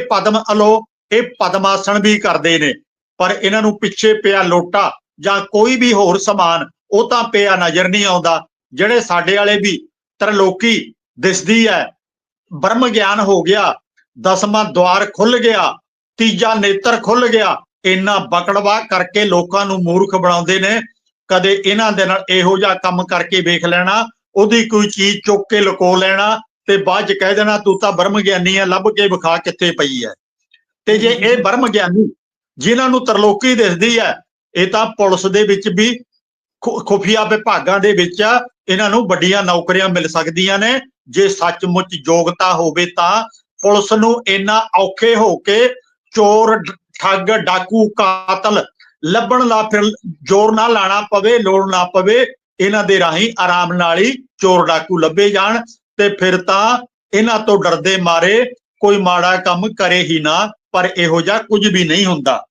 ਪਦਮ ਅਲੋ, ਇਹ ਪਦਮਾਸਣ ਵੀ ਕਰਦੇ ਨੇ। ਪਰ ਇਹਨਾਂ ਨੂੰ ਪਿੱਛੇ ਪਿਆ ਲੋਟਾ ਜਾਂ ਕੋਈ ਵੀ ਹੋਰ ਸਮਾਨ, ਉਹ ਤਾਂ ਪਿਆ ਨਜ਼ਰ ਨਹੀਂ ਆਉਂਦਾ। ਜਿਹੜੇ ਸਾਡੇ ਵਾਲੇ ਵੀ ਤਰਲੋਕੀ ਦਿਸਦੀ ਹੈ ਬ੍ਰਹਮ ਗਿਆਨ ਹੋ ਗਿਆ, ਦਸਵਾਂ ਦਵਾਰ ਖੁੱਲ ਗਿਆ, ਤੀਜਾ ਨੇਤਰ ਖੁੱਲ ਗਿਆ, ਇੰਨਾ ਬਕੜਵਾ ਕਰਕੇ ਲੋਕਾਂ ਨੂੰ ਮੂਰਖ ਬਣਾਉਂਦੇ ਨੇ, ਕਦੇ ਇਹਨਾਂ ਦੇ ਨਾਲ ਇਹੋ ਜਿਹਾ ਕੰਮ ਕਰਕੇ ਵੇਖ ਲੈਣਾ, ਉਹਦੀ ਕੋਈ ਚੀਜ਼ ਚੁੱਕ ਕੇ ਲੁਕੋ ਲੈਣਾ ਤੇ ਬਾਅਦ ਚ ਕਹਿ ਦੇਣਾ ਤੂੰ ਤਾਂ ਬ੍ਰਹਮ ਗਿਆਨੀ ਆ ਲੱਭ ਕੇ ਵਿਖਾ ਕਿੱਥੇ ਪਈ ਹੈ ਤੇ ਜੇ ਇਹ ਬ੍ਰਹਮ ਗਿਆਨੀ ਜਿਨ੍ਹਾਂ ਨੂੰ ਤਰਲੋਕੀ ਦਿਸਦੀ ਹੈ ਇਹ ਤਾਂ ਪੁਲਿਸ ਦੇ ਵਿੱਚ ਵੀ ਖੁਫੀਆ ਵਿਭਾਗਾਂ ਦੇ ਵਿੱਚ ਇਹਨਾਂ ਨੂੰ ਵੱਡੀਆਂ ਨੌਕਰੀਆਂ ਮਿਲ ਸਕਦੀਆਂ ਨੇ। ਜੇ ਸੱਚਮੁੱਚ ਯੋਗਤਾ ਹੋਵੇ ਤਾਂ ਪੁਲਿਸ ਨੂੰ ਇੰਨਾ ਔਖੇ ਹੋ ਕੇ ਚੋਰ ਠੱਗ ਡਾਕੂ ਕਾਤਲ ਲੱਭਣ ਲਾ ਫਿਰ ਜ਼ੋਰ ਨਾ ਲਾਣਾ ਪਵੇ ਲੋੜ ਨਾ ਪਵੇ ਇਹਨਾਂ ਦੇ ਰਾਹੀਂ ਆਰਾਮ ਨਾਲ ਹੀ ਚੋਰ ਡਾਕੂ ਲੱਭੇ ਜਾਣ। ਤੇ ਫਿਰ ਤਾਂ ਇਹਨਾਂ ਤੋਂ ਡਰਦੇ ਮਾਰੇ, ਕੋਈ ਮਾੜਾ ਕੰਮ ਕਰੇ ਹੀ ਨਾ, ਪਰ ਇਹੋ ਜਿਹਾ ਕੁਝ ਵੀ ਨਹੀਂ ਹੁੰਦਾ।